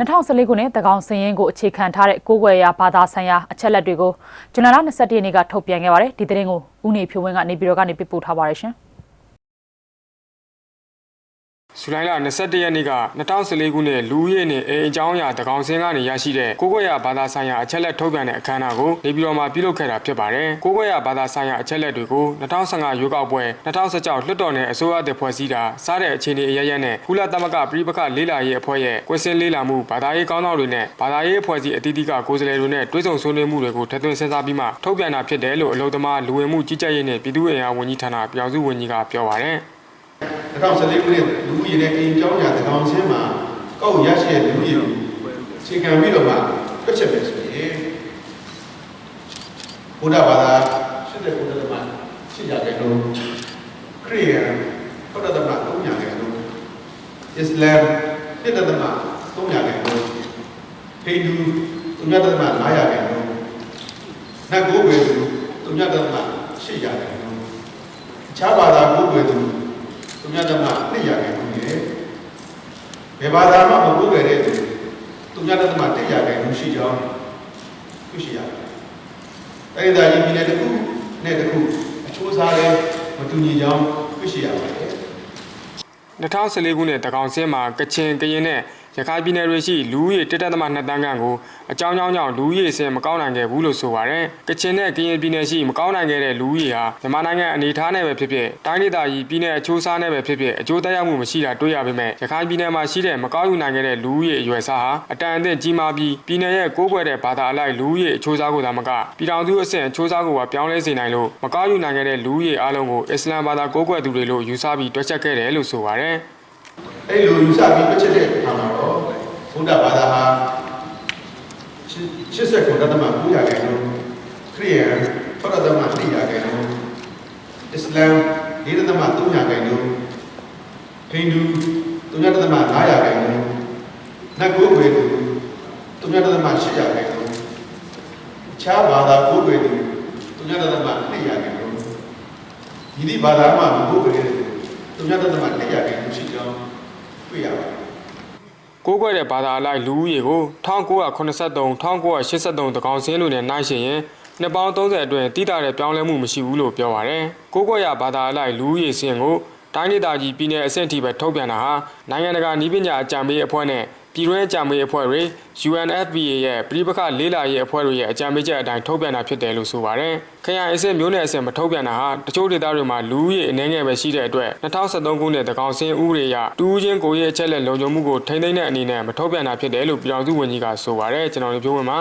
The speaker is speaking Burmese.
2014ခုနှစ်တကောင်စည်ရင်ကိုအခြေခံထားတဲ့ကိုးကွယ်ရာဘာသာဆိုင်ရာအချက်လက်တွေကိုဇွန်လ22ရက်နေ့ကထုတ်ပြန်ခဲ့ပါတယ်ဒီသတင်းကိုဦးနေဖြိုးဝင်းကနေပြည်တော်ကနေပြပို့ထားပါတယ်ရှင် ဇူလိုင်လ22ရက်နေ့က2014ခုနှစ်လူဦးရေနဲ့အိမ်အကြောင်းအရာတကောင်စင်းကနေရရှိတဲ့ကိုးကွယ်ရဘာသာဆိုင်ရာအချက်လက်ထုတ်ပြန်တဲ့အခမ်းအနားကိုနေပြည်တော်မှာပြုလုပ်ခဲ့တာဖြစ်ပါတယ်။ကိုးကွယ်ရဘာသာဆိုင်ရာအချက်လက်တွေကို2015ရွေးကောက်ပွဲ2016လွှတ်တော်နယ်အစိုးရတပ်ဖွဲ့စည်းတာစားတဲ့အခြေအနေအရရက်နဲ့ကုလသမဂ္ဂပြည်ပခလေးလာရေးအဖွဲ့ရဲ့ကွယ်စင်လေးလာမှုဘာသာရေးကောင်းဆောင်တွေနဲ့ဘာသာရေးအဖွဲ့အစည်းအသီးသီးကကိုယ်စားလှယ်တွေနဲ့တွဲဆုံဆွေးနွေးမှုတွေကိုထပ်သွင်းစဉ်းစားပြီးမှထုတ်ပြန်တာဖြစ်တယ်လို့အလုံသမားလူဝင်မှုကြီးကြပ်ရေးနဲ့ပြည်သူ့အင်အားဝန်ကြီးဌာနပြောင်စုဝန်ကြီးကပြောပါတယ်။ 2014ခုနှစ်လူဦးရေနဲ့အိမ်ကျောင်းညာတကောင်ဆင်းမှာကောက်ရရှိတဲ့လူဦးရေကိုခြေခံပြီးတော့မှတွက်ချက်မယ်ဆိုရင်ဘုရားဘာသာ80ခုတည်းမှာရှိကြတယ်လို့ခရစ်ယာန်ဟုတ်တယ်မှာ3ညာတယ်လို့အစ္စလာမ်1တသမ3ညာတယ်လို့ဟိန္ဒူ3တသမ9ညာတယ်လို့နတ်ကိုယ်ပဲ3တသမ8ညာတယ်လို့အခြားဘာသာကိုယ်ပဲသူ သူများဓမ္မနှစ်ရာခိုင်နှုန်းရဲ့ဘယ်ဘာသာမှမကိုးကွယ်တဲ့သူသူများဓမ္မတစ်ရာခိုင်နှုန်းရှိကြောင်းသိရှိရတယ်။အဲဒီဒါကြီးပြည်နယ်တစ်ခုနဲ့တစ်ခုအချိုးစားတဲ့မတူညီကြောင်းသိရှိရပါတယ်။2014ခုနှစ်တကောင်စင်းမှာကချင်ကရင်နဲ့ ရခိုင်ပြည်နယ်တွေရှိလူဦးရေတစ်တက်သမ2တန်းခန့်ကိုအကြောင်းကြောင်းကြောင့်လူဦးရေစင်မကောင်းနိုင်ခဲ့ဘူးလို့ဆိုပါရယ်ကချင်နဲ့ကရင်ပြည်နယ်ရှိမကောင်းနိုင်ခဲ့တဲ့လူဦးရေဟာမြန်မာနိုင်ငံအနေအထားနဲ့ပဲဖြစ်ဖြစ်တိုင်းဒေသကြီးပြည်နယ်အချိုးစားနဲ့ပဲဖြစ်ဖြစ်အကျိုးသက်ရောက်မှုမရှိတာတွေ့ရပေမဲ့ရခိုင်ပြည်နယ်မှာရှိတဲ့မကောင်းယူနိုင်ခဲ့တဲ့လူဦးရေအရွယ်စားဟာအတန်အသင့်ကြီးမားပြီးပြည်နယ်ရဲ့ကိုးကွယ်တဲ့ဘာသာအလိုက်လူဦးရေအချိုးစားကိုသာမကပြည်ထောင်စုအဆင့်အချိုးစားကိုပါပြောင်းလဲစေနိုင်လို့မကောင်းယူနိုင်ခဲ့တဲ့လူဦးရေအလုံးကိုအစ္စလမ်ဘာသာကိုးကွယ်သူတွေလို့ယူဆပြီးတွက်ချက်ခဲ့တယ်လို့ဆိုပါရယ်အဲ့လိုယူဆပြီးပြချက်တဲ့အခါမှာတော့ ဘုရားဘာသာဟာ80ခုတသမ9ရာခိုင်နှုန်းခရစ်ယာန်6တသမ1ရာခိုင်နှုန်းအစ္စလာမ်4တသမ3ရာခိုင်နှုန်းဟိန္ဒူ3တသမ9ရာခိုင်နှုန်းနတ်ကိုယ်ွယ်သူ3တသမ8ရာခိုင်နှုန်းခြားဘာသာကိုယ်ွယ်သူ3တသမ2ရာခိုင်နှုန်းဒီဒီဘာသာမှမဟုတ်ကြတဲ့သူ3တသမ2ရာခိုင်နှုန်းရှိကြောင်းတွေ့ရပါတယ် ကိုးကွယ်တဲ့ဘာသာအလိုက်လူဦးရေကို1983 1983တကောင်စင်းလို့နဲ့နှိုင်းယှဉ်ရင်နှစ်ပေါင်း30အတွင်းတိတာတဲ့ပြောင်းလဲမှုမရှိဘူးလို့ပြောပါရယ်ကိုးကွယ်ရဘာသာအလိုက်လူဦးရေစင်းကိုတိုင်းဒေသကြီးပြည်내အဆင့်ထိပဲထုတ်ပြန်တာဟာနိုင်ငံတကာနည်းပညာအကြံပေးအဖွဲ့နဲ့ ပြည်တွင်းအကြံပေးအဖွဲ့တွေ UNFPA ရဲ့ပြည်ပခလေးလာရေးအဖွဲ့တွေရဲ့အကြံပေးချက်အတိုင်းထုတ်ပြန်တာဖြစ်တယ်လို့ဆိုပါရယ်ခရိုင်အဆင့်မျိုးနယ်အဆင့်မထုတ်ပြန်တာဟာတချို့ဒေသတွေမှာလူဦးရေအနည်းငယ်ပဲရှိတဲ့အတွက်2013ခုနှစ်တကောင်စင်းဥပဒေအရတူးချင်းကိုရဲ့အချက်လက်လုံခြုံမှုကိုထိန်းသိမ်းတဲ့အနေနဲ့မထုတ်ပြန်တာဖြစ်တယ်လို့ပြည်ထောင်စုဝန်ကြီးကဆိုပါရယ်ကျွန်တော်တို့ပြောဝင်မှာ